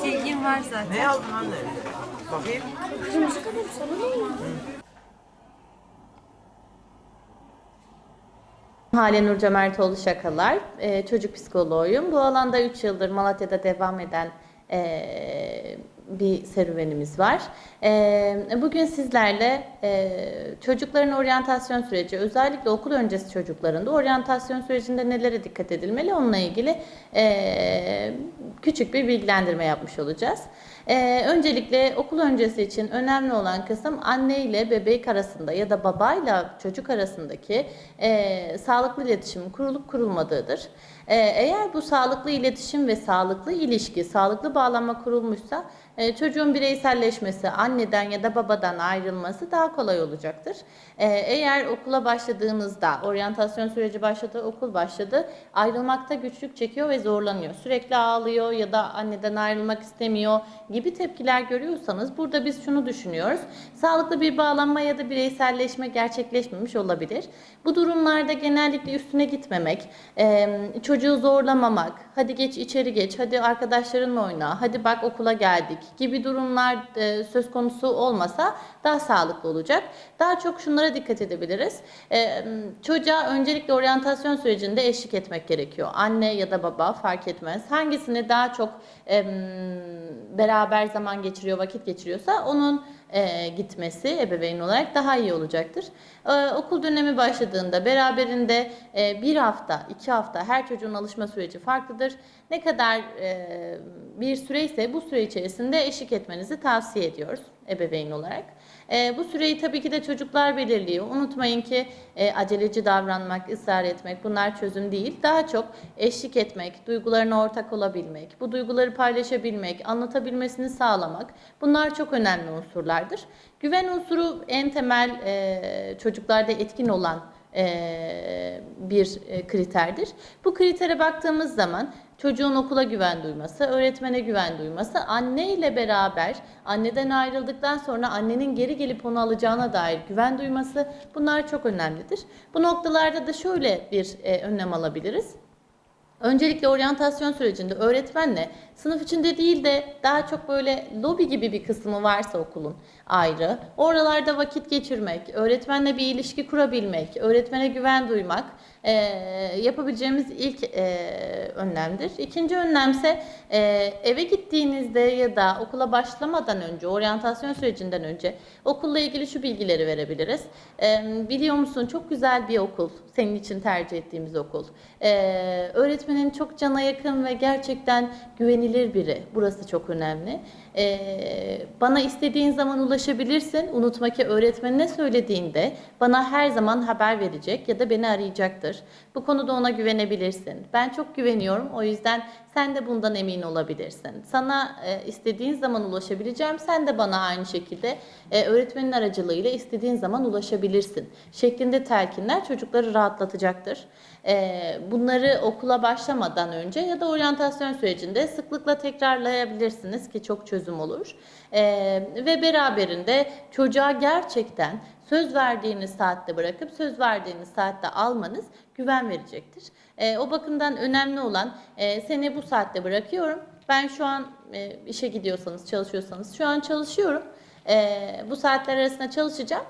Silgin var zaten. Ne aldın anne? Bakayım. Kırmızı kalem sana ne? Hale Nur Cömertoğlu Şakalar, e, çocuk psikoloğuyum. Bu alanda 3 yıldır Malatya'da devam eden e, bir serüvenimiz var. E, bugün sizlerle e, çocukların oryantasyon süreci, özellikle okul öncesi çocukların da oryantasyon sürecinde nelere dikkat edilmeli onunla ilgili e, küçük bir bilgilendirme yapmış olacağız. E, öncelikle okul öncesi için önemli olan kısım anne ile bebek arasında ya da babayla çocuk arasındaki e, sağlıklı iletişimin kurulup kurulmadığıdır. E, eğer bu sağlıklı iletişim ve sağlıklı ilişki, sağlıklı bağlanma kurulmuşsa e, çocuğun bireyselleşmesi, anneden ya da babadan ayrılması daha kolay olacaktır. E, eğer okula başladığınızda, oryantasyon süreci başladı, okul başladı, ayrılmakta güçlük çekiyor ve zorlanıyor. Sürekli ağlıyor ya da anneden ayrılmak istemiyor gibi tepkiler görüyorsanız burada biz şunu düşünüyoruz. Sağlıklı bir bağlanma ya da bireyselleşme gerçekleşmemiş olabilir. Bu durumlarda genellikle üstüne gitmemek, e, çocuğu zorlamamak, hadi geç içeri geç, hadi arkadaşlarınla oyna, hadi bak okula geldik gibi durumlar e, söz konusu olmasa daha sağlıklı olacak. Daha çok şunlara dikkat edebiliriz. E, çocuğa öncelikle oryantasyon sürecinde eşlik etmek gerekiyor. Anne ya da baba fark etmez. Hangisini daha çok e, beraber zaman geçiriyor, vakit geçiriyorsa onun e, gitmesi ebeveyn olarak daha iyi olacaktır. E, okul dönemi başladığında beraberinde e, bir hafta, iki hafta her çocuğun alışma süreci farklıdır. Ne kadar e, bir süreyse bu süre içerisinde eşlik etmenizi tavsiye ediyoruz ebeveyn olarak. E, bu süreyi tabii ki de çocuklar belirliyor. Unutmayın ki e, aceleci davranmak, ısrar etmek bunlar çözüm değil. Daha çok eşlik etmek, duygularına ortak olabilmek, bu duyguları paylaşabilmek, anlatabilmesini sağlamak bunlar çok önemli unsurlardır. Güven unsuru en temel e, çocuklarda etkin olan e, bir e, kriterdir. Bu kritere baktığımız zaman çocuğun okula güven duyması, öğretmene güven duyması, anne ile beraber anneden ayrıldıktan sonra annenin geri gelip onu alacağına dair güven duyması bunlar çok önemlidir. Bu noktalarda da şöyle bir e, önlem alabiliriz. Öncelikle oryantasyon sürecinde öğretmenle sınıf içinde değil de daha çok böyle lobi gibi bir kısmı varsa okulun ayrı. Oralarda vakit geçirmek, öğretmenle bir ilişki kurabilmek, öğretmene güven duymak e, yapabileceğimiz ilk e, önlemdir. İkinci önlemse e, eve gittiğinizde ya da okula başlamadan önce, oryantasyon sürecinden önce okulla ilgili şu bilgileri verebiliriz. E, biliyor musun çok güzel bir okul, senin için tercih ettiğimiz okul. E, öğretmenin çok cana yakın ve gerçekten güvenilir biri. Burası çok önemli. Ee, bana istediğin zaman ulaşabilirsin. Unutma ki öğretmenine söylediğinde bana her zaman haber verecek ya da beni arayacaktır. Bu konuda ona güvenebilirsin. Ben çok güveniyorum. O yüzden sen de bundan emin olabilirsin. Sana e, istediğin zaman ulaşabileceğim. Sen de bana aynı şekilde e, öğretmenin aracılığıyla istediğin zaman ulaşabilirsin. Şeklinde telkinler çocukları rahatlatacaktır. E, bunları okula başlamadan önce ya da oryantasyon sürecinde sıklıkla tekrarlayabilirsiniz ki çok çözüm olur. E, ve beraberinde çocuğa gerçekten söz verdiğiniz saatte bırakıp söz verdiğiniz saatte almanız güven verecektir. E, o bakımdan önemli olan e, seni bu saatte bırakıyorum. Ben şu an e, işe gidiyorsanız, çalışıyorsanız şu an çalışıyorum. Bu saatler arasında çalışacağım.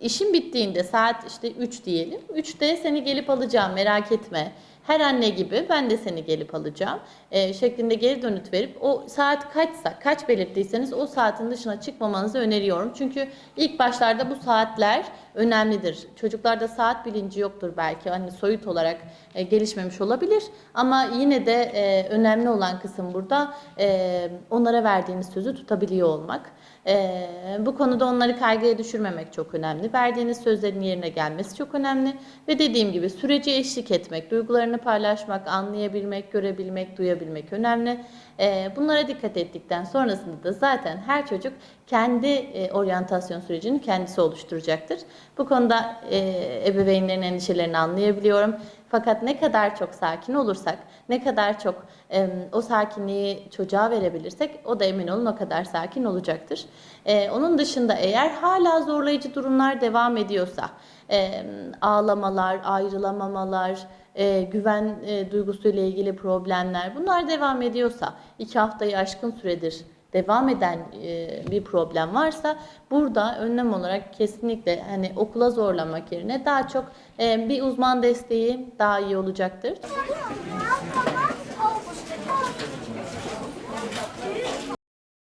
İşim bittiğinde saat işte 3 diyelim. 3'te seni gelip alacağım merak etme. Her anne gibi ben de seni gelip alacağım e, şeklinde geri dönüt verip o saat kaçsa, kaç belirttiyseniz o saatin dışına çıkmamanızı öneriyorum. Çünkü ilk başlarda bu saatler önemlidir. Çocuklarda saat bilinci yoktur belki hani soyut olarak e, gelişmemiş olabilir ama yine de e, önemli olan kısım burada e, onlara verdiğiniz sözü tutabiliyor olmak. E, bu konuda onları kaygıya düşürmemek çok önemli. Verdiğiniz sözlerin yerine gelmesi çok önemli ve dediğim gibi süreci eşlik etmek, duygularını paylaşmak, anlayabilmek, görebilmek, duyabilmek önemli. E, bunlara dikkat ettikten sonrasında da zaten her çocuk kendi e, oryantasyon sürecini kendisi oluşturacaktır. Bu konuda e, ebeveynlerin endişelerini anlayabiliyorum. Fakat ne kadar çok sakin olursak, ne kadar çok e, o sakinliği çocuğa verebilirsek o da emin olun o kadar sakin olacaktır. E, onun dışında eğer hala zorlayıcı durumlar devam ediyorsa, e, ağlamalar, ayrılamamalar, e, güven e, duygusuyla ilgili problemler bunlar devam ediyorsa iki haftayı aşkın süredir devam eden e, bir problem varsa burada önlem olarak kesinlikle hani okula zorlamak yerine daha çok e, bir uzman desteği daha iyi olacaktır.